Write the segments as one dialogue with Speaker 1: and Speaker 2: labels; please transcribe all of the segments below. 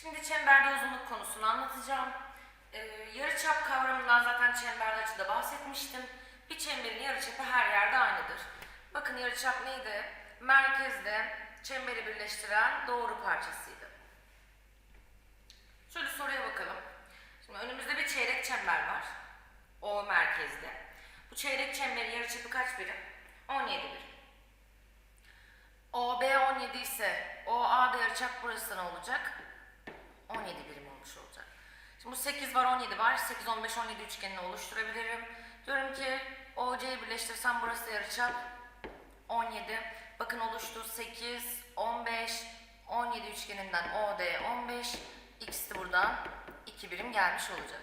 Speaker 1: Şimdi çemberde uzunluk konusunu anlatacağım. Ee, yarıçap kavramından zaten çemberde açıda bahsetmiştim. Bir çemberin yarıçapı her yerde aynıdır. Bakın yarıçap neydi? Merkezde çemberi birleştiren doğru parçasıydı. Şöyle soruya bakalım. Şimdi önümüzde bir çeyrek çember var. O merkezde. Bu çeyrek çemberin yarıçapı kaç birim? 17 birim. OB 17 ise OA'da yarıçap burası ne olacak? 17 birim olmuş olacak. Şimdi bu 8 var 17 var. 8, 15, 17 üçgenini oluşturabilirim. Diyorum ki OC'yi birleştirsem burası yarıçap 17. Bakın oluştu 8, 15, 17 üçgeninden OD 15. X de buradan 2 birim gelmiş olacak.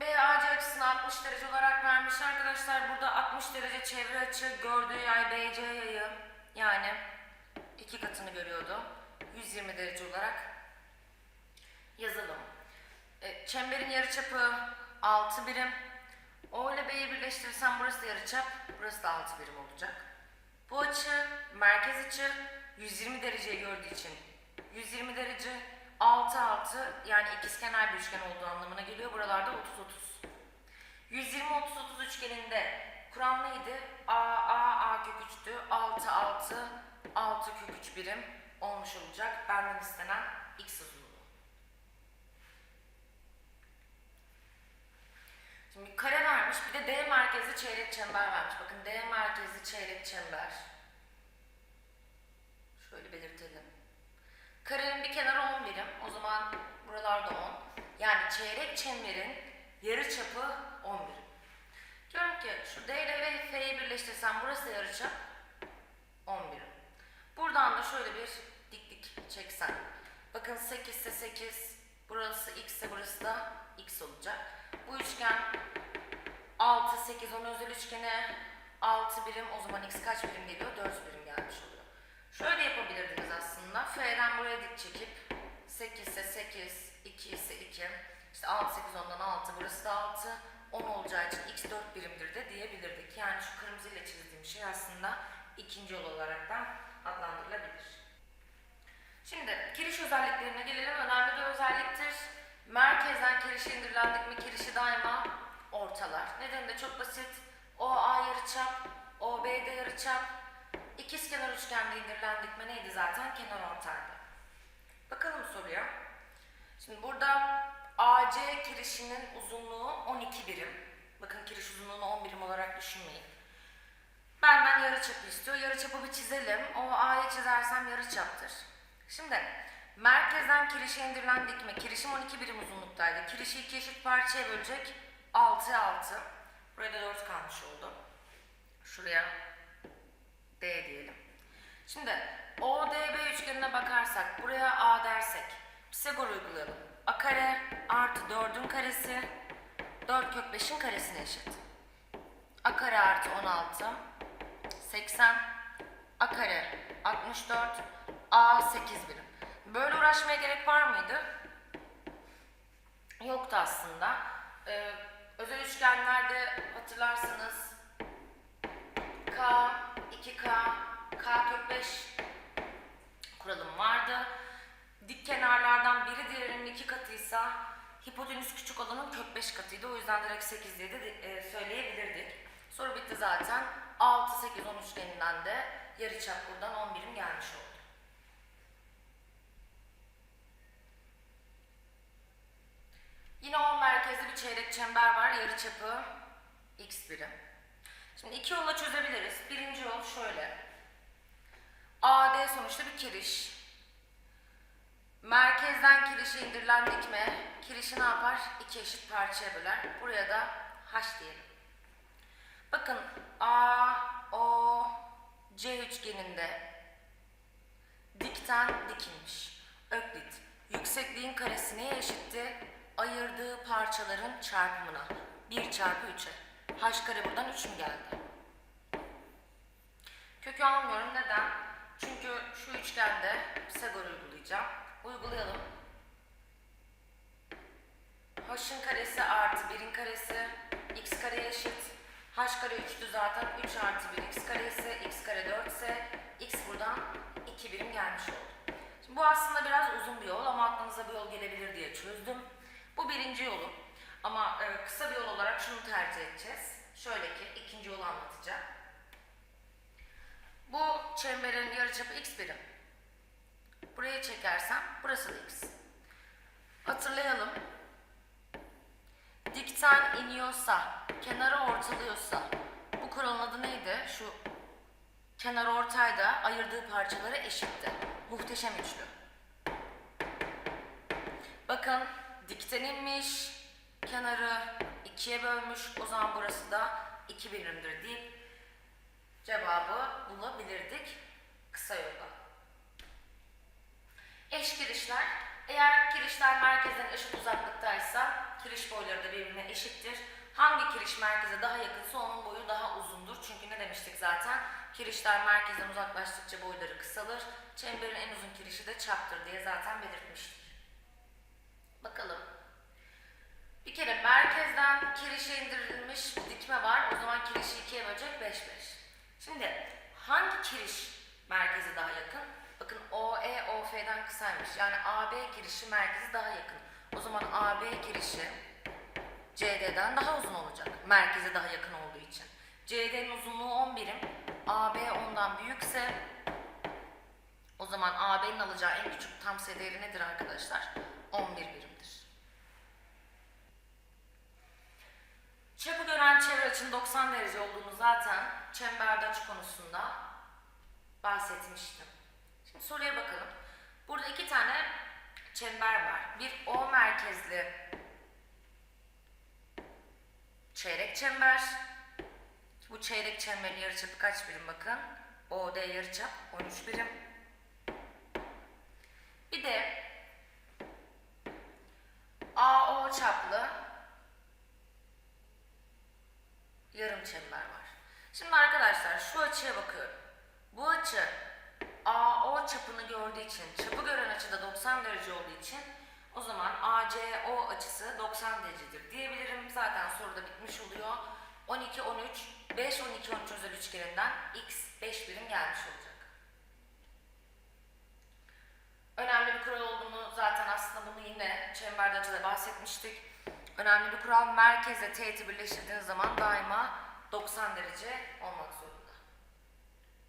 Speaker 1: BAC açısını 60 derece olarak vermiş arkadaşlar. Burada 60 derece çevre açı gördüğü yay BC yayı yani iki katını görüyordu. 120 derece olarak yazalım. E, çemberin yarıçapı 6 birim. O ile B'yi birleştirirsem burası da yarıçap, burası da 6 birim olacak. Bu açı merkez açı 120 dereceyi gördüğü için 120 derece 6 6 yani ikizkenar bir üçgen olduğu anlamına geliyor. Buralarda 30 30. 120 30 30 üçgeninde kuram neydi? A A A kök 3'tü. 6 6 6 kök 3 birim olmuş olacak. Benden istenen x uzunluğu. Şimdi kare vermiş. Bir de D merkezli çeyrek çember vermiş. Bakın D merkezli çeyrek çember. Şöyle belirtelim. Karenin bir kenarı 10 birim. O zaman buralarda 10. Yani çeyrek çemberin yarı çapı 10 birim. Diyorum ki şu D ile ve F'yi birleştirsem burası yarıçap 10 birim. Buradan da şöyle bir diklik çeksen. Bakın 8 ise 8, burası x ise burası da x olacak. Bu üçgen 6, 8, 10 özel üçgene 6 birim o zaman x kaç birim geliyor? 4 birim gelmiş oluyor. Şöyle yapabilirdiniz aslında. F'den buraya dik çekip 8 ise 8, 2 ise 2. İşte 6, 8, 10'dan 6, burası da 6. 10 olacağı için x 4 birimdir de diyebilirdik. Yani şu kırmızı ile çizdiğim şey aslında ikinci yol olaraktan adlandırılabilir. Şimdi kiriş özelliklerine gelelim. Önemli bir özelliktir. Merkezden kirişe indirilen dikme kirişi daima ortalar. Nedeni de çok basit. OA yarıçap, OB'de yarıçap. İkizkenar üçgende indirilen dikme neydi zaten? Kenar ortaydı. Bakalım soruya. Şimdi burada AC kirişinin uzunluğu 12 birim. Bakın kiriş uzunluğunu 10 birim olarak düşünmeyin. Benden yarıçapı istiyor. Yarıçapı bir çizelim. O A'yı çizersem yarıçaptır. Şimdi merkezden kirişe indirilen dikme. Kirişim 12 birim uzunluktaydı. Kirişi iki eşit parçaya bölecek. 6 6. Buraya da 4 kalmış oldu. Şuraya D diyelim. Şimdi ODB üçgenine bakarsak buraya A dersek Pisagor uygulayalım. A kare artı 4'ün karesi 4 kök 5'in karesine eşit. A kare artı 16 80 A kare 64 A 8 birim. Böyle uğraşmaya gerek var mıydı? Yoktu aslında. Ee, özel üçgenlerde hatırlarsanız K, 2K, K kök 5 kuralım vardı. Dik kenarlardan biri diğerinin iki katıysa hipotenüs küçük olanın kök 5 katıydı. O yüzden direkt 8 diye de e, söyleyebilirdik. Soru bitti zaten. 6, 8, 10 üçgeninden de yarıçap buradan 10 birim gelmiş oldu. Yine o merkezli bir çeyrek çember var. Yarıçapı x birim. Şimdi iki yolla çözebiliriz. Birinci yol şöyle. AD sonuçta bir kiriş. Merkezden kirişe indirilen dikme, kirişi ne yapar? İki eşit parçaya böler. Buraya da H diyelim. Bakın A, O, C üçgeninde dikten dikilmiş. Öklit. Yüksekliğin karesi neye eşitti? Ayırdığı parçaların çarpımına. 1 çarpı 3'e. H kare buradan 3 mü geldi? Kökü almıyorum. Neden? Çünkü şu üçgende Pisagor uygulayacağım. Uygulayalım. H'ın karesi artı 1'in karesi x kareye eşit. H kare 3'tü zaten. 3 artı 1 x kare ise x kare 4 ise x burada bu aslında biraz uzun bir yol ama aklınıza bir yol gelebilir diye çözdüm. Bu birinci yolu. Ama e, kısa bir yol olarak şunu tercih edeceğiz. Şöyle ki ikinci yolu anlatacağım. Bu çemberin yarıçapı x birim. Buraya çekersem burası da x. Hatırlayalım. Dikten iniyorsa, kenara ortalıyorsa, bu kuralın adı neydi? Şu kenar ortayda ayırdığı parçaları eşitti. Muhteşem üçlü. Bakın dikten inmiş, kenarı ikiye bölmüş. O zaman burası da iki birimdir deyip cevabı bulabilirdik kısa yolda. Eş kirişler. Eğer kirişler merkezden eşit uzaklıktaysa kiriş boyları da birbirine eşittir. Hangi kiriş merkeze daha yakınsa onun boyu daha uzundur. Çünkü ne demiştik zaten? Kirişler merkezden uzaklaştıkça boyları kısalır. Çemberin en uzun kirişi de çaptır diye zaten belirtmiştik. Bakalım. Bir kere merkezden kirişe indirilmiş bir dikme var. O zaman kirişi ikiye bölecek 5 5. Şimdi hangi kiriş merkeze daha yakın? Bakın OE OF'den kısaymış. Yani AB kirişi merkezi daha yakın. O zaman AB kirişi CD'den daha uzun olacak. Merkeze daha yakın olduğu için. CD'nin uzunluğu 10 birim. AB ondan büyükse o zaman AB'nin alacağı en küçük tam değeri nedir arkadaşlar? 11 birimdir. Çapı gören çevre açının 90 derece olduğunu zaten çemberde açı konusunda bahsetmiştim. Soruya bakalım. Burada iki tane çember var. Bir O merkezli çeyrek çember. Bu çeyrek çemberin yarıçapı kaç birim bakın? OD yarıçap 13 birim. Bir de AO çaplı yarım çember var. Şimdi arkadaşlar şu açıya bakıyorum. Bu açı AO çapını gördüğü için, çapı gören açı da 90 derece olduğu için o zaman ACO açısı 90 derecedir diyebilirim. Zaten soruda bitmiş oluyor. 12 13 5 12 13 özel üçgeninden x 5 birim gelmiş olacak. Önemli bir kural olduğunu zaten aslında bunu yine çemberde açıda bahsetmiştik. Önemli bir kural merkezle teğeti birleştirdiğiniz zaman daima 90 derece olmak zorunda.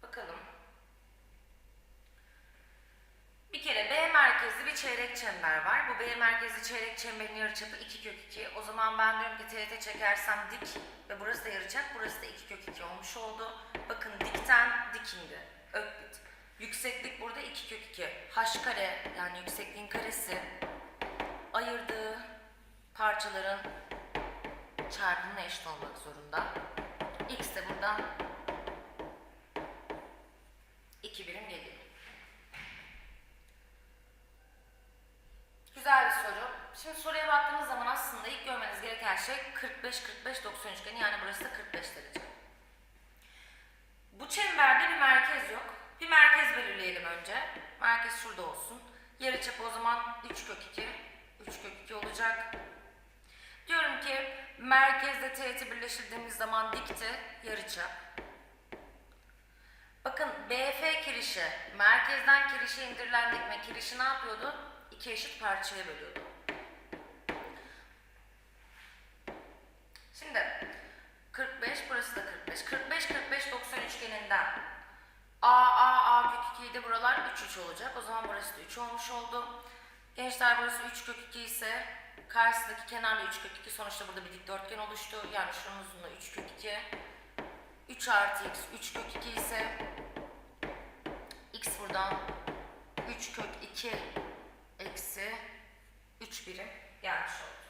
Speaker 1: Bakalım. Bir kere B merkezli bir çeyrek çember var. Bu B merkezli çeyrek çemberin yarıçapı 2 kök 2. O zaman ben diyorum ki teğete çekersem dik ve burası da yarıçap, burası da 2 kök 2 olmuş oldu. Bakın dikten dikindi. Öklit. Yükseklik burada 2 kök 2. H kare yani yüksekliğin karesi ayırdığı parçaların çarpımına eşit olmak zorunda. X de buradan 2 birim geliyor. Güzel bir soru. Şimdi soruya baktığımız zaman aslında ilk görmeniz gereken şey 45-45-90 üçgeni yani burası da 45 derece. Bu çemberde bir merkez yok. Bir merkez belirleyelim önce. Merkez şurada olsun. Yarıçapı o zaman 3 kök 2. 3 kök 2 olacak. Diyorum ki merkezle teğeti birleştirdiğimiz zaman dikti yarıçap. Bakın BF kirişi, merkezden kirişe indirilen dikme kirişi ne yapıyordu? İki eşit parçaya bölüyordu. Şimdi 45, burası da 45. 45, 45, 90 üçgeninden A, A, A kök 2 idi. Buralar 3, 3 olacak. O zaman burası da 3 olmuş oldu. Gençler burası 3 kök 2 ise karşısındaki kenarla 3 kök 2 sonuçta burada bir dikdörtgen oluştu. Yani şunun uzunluğu 3 kök 2. 3 artı x 3 kök 2 ise x buradan 3 kök 2 eksi 3 birim gelmiş oldu.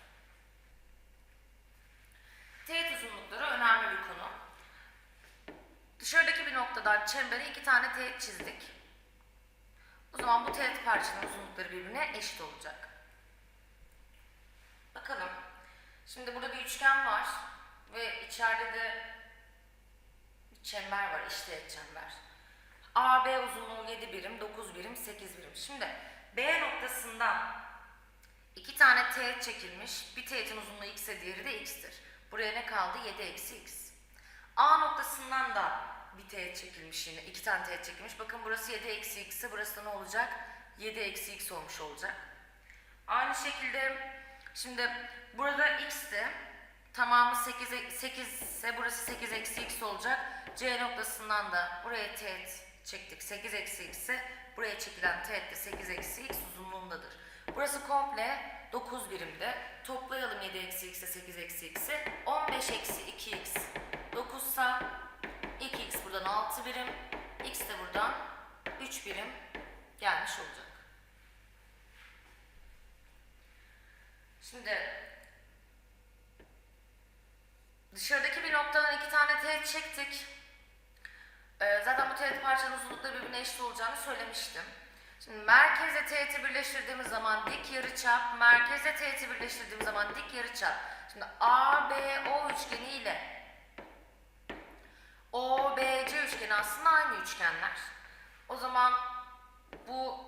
Speaker 1: Teğet uzunlukları önemli bir konu. Dışarıdaki bir noktadan çembere iki tane teğet çizdik. O zaman bu teğet parçanın uzunlukları birbirine eşit olacak. Bakalım. Şimdi burada bir üçgen var ve içeride de bir çember var, işteğet çember. AB uzunluğu 7 birim, 9 birim, 8 birim. Şimdi B noktasından iki tane teğet çekilmiş. Bir teğetin uzunluğu x'e diğeri de x'tir. Buraya ne kaldı? 7 eksi x. A noktasından da bir teğet çekilmiş yine. iki tane teğet çekilmiş. Bakın burası 7 eksi x'e burası da ne olacak? 7 eksi x olmuş olacak. Aynı şekilde şimdi burada x'ti. Tamamı 8, 8 ise burası 8 eksi x olacak. C noktasından da buraya teğet çektik. 8 eksi x ise buraya çekilen teğet de 8 eksi x uzunluğundadır. Burası komple 9 birimde. Toplayalım 7 eksi x'e 8 eksi x'i. 15 eksi 2x 9 ise 2x buradan 6 birim. x de buradan 3 birim gelmiş olacak. Şimdi dışarıdaki bir noktadan iki tane teğet çektik. Ee, zaten bu teğet parçanın uzunlukları birbirine eşit olacağını söylemiştim. Şimdi merkezle teğeti birleştirdiğimiz zaman dik yarıçap, merkezle teğeti birleştirdiğimiz zaman dik yarıçap. Şimdi ABO üçgeni ile OBC üçgeni aslında aynı üçgenler. O zaman bu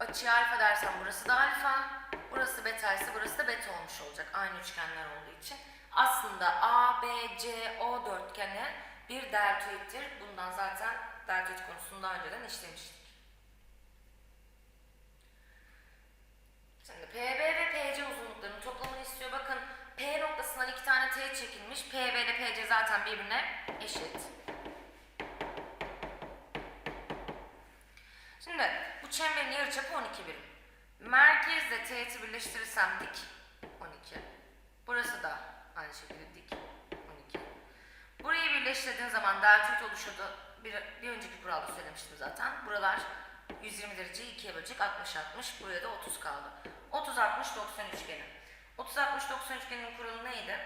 Speaker 1: açıya alfa dersem burası da alfa, burası beta ise burası da beta olmuş olacak aynı üçgenler olduğu için. Aslında ABCO dörtgeni bir deltoittir. Bundan zaten deltoid konusunu daha önceden işlemiştik. Şimdi PB ve PC uzunluklarının toplamını istiyor. Bakın P noktasından iki tane teğet çekilmiş. PB ile PC zaten birbirine eşit. Şimdi bu çemberin yarıçapı 12 birim. Merkezle teğeti birleştirirsem dik 12. Burası da aynı şekilde dik 12. Burayı birleştirdiğim zaman deltoid oluşuyordu. Bir, bir önceki kuralda söylemiştim zaten. Buralar 120 dereceyi ikiye bölecek 60 60. Buraya da 30 kaldı. 30 60 90 üçgeni. 30 60 90 üçgeninin kuralı neydi?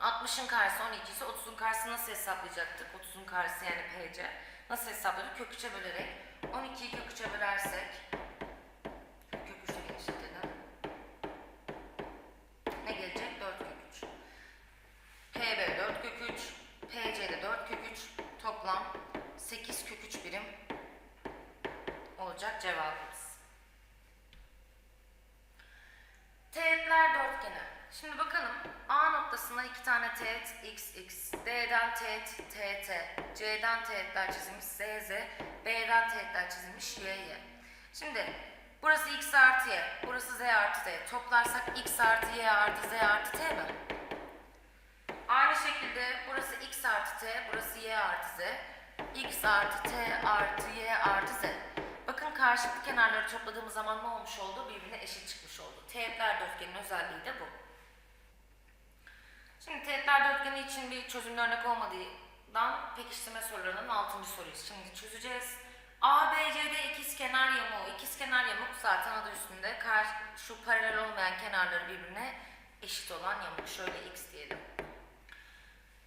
Speaker 1: 60'ın karşısı 12 ise 30'un karşısını nasıl hesaplayacaktık? 30'un karşısı yani PC. Nasıl hesapladık? Kök 3'e bölerek. 12'yi kök 3'e bölersek kök 3'e genişletelim. Ne gelecek? 4 kök 3. PB 4 kök 3. PC'de 4 kök 3. Toplam 8 kök 3 birim olacak cevabımız. Teğetler dörtgeni. Şimdi bakalım A noktasına iki tane teğet x x, D'den teğet t t, C'den teğetler çizilmiş z z, B'den teğetler çizilmiş y y. Şimdi burası x artı y, burası z artı t. Toplarsak x artı y artı z artı t mi? Aynı şekilde burası x artı t, burası y artı z. x artı t artı y artı z. Karşılıklı kenarları topladığımız zaman ne olmuş oldu? Birbirine eşit çıkmış oldu. Teğetler dörtgenin özelliği de bu. Şimdi teğetler dörtgeni için bir çözümlü örnek olmadığından pekiştirme sorularının 6. soruyuz. Şimdi çözeceğiz. ABCD ikizkenar yamuğu. İkizkenar yamuk zaten adı üstünde. Şu paralel olmayan kenarları birbirine eşit olan yamuk. Şöyle x diyelim.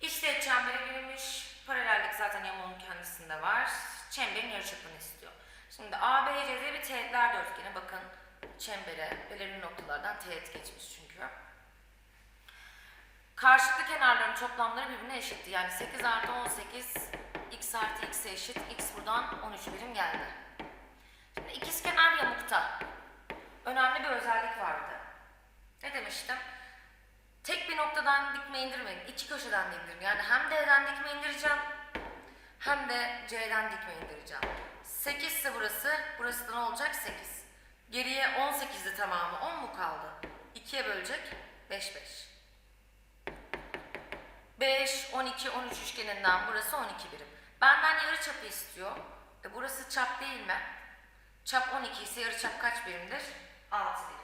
Speaker 1: İşte çemberi verilmiş. Paralellik zaten yamuğun kendisinde var. Çemberin yarıçapını istiyor. Şimdi ABCD bir teğetler dörtgeni. Bakın çembere belirli noktalardan teğet geçmiş çünkü. Karşılıklı kenarların toplamları birbirine eşitti. Yani 8 artı 18 x artı x'e eşit. x buradan 13 birim geldi. Şimdi ikizkenar yamukta önemli bir özellik vardı. Ne demiştim? Tek bir noktadan dikme indirmeyin. iki köşeden de indirin. Yani hem D'den dikme indireceğim hem de C'den dikme indireceğim. 8 ise burası. Burası da ne olacak? 8. Geriye 18'di tamamı. 10 mu kaldı? 2'ye bölecek. 5 5. 5, 12, 13 üçgeninden burası 12 birim. Benden yarı çapı istiyor. E burası çap değil mi? Çap 12 ise yarı çap kaç birimdir? 6 birim.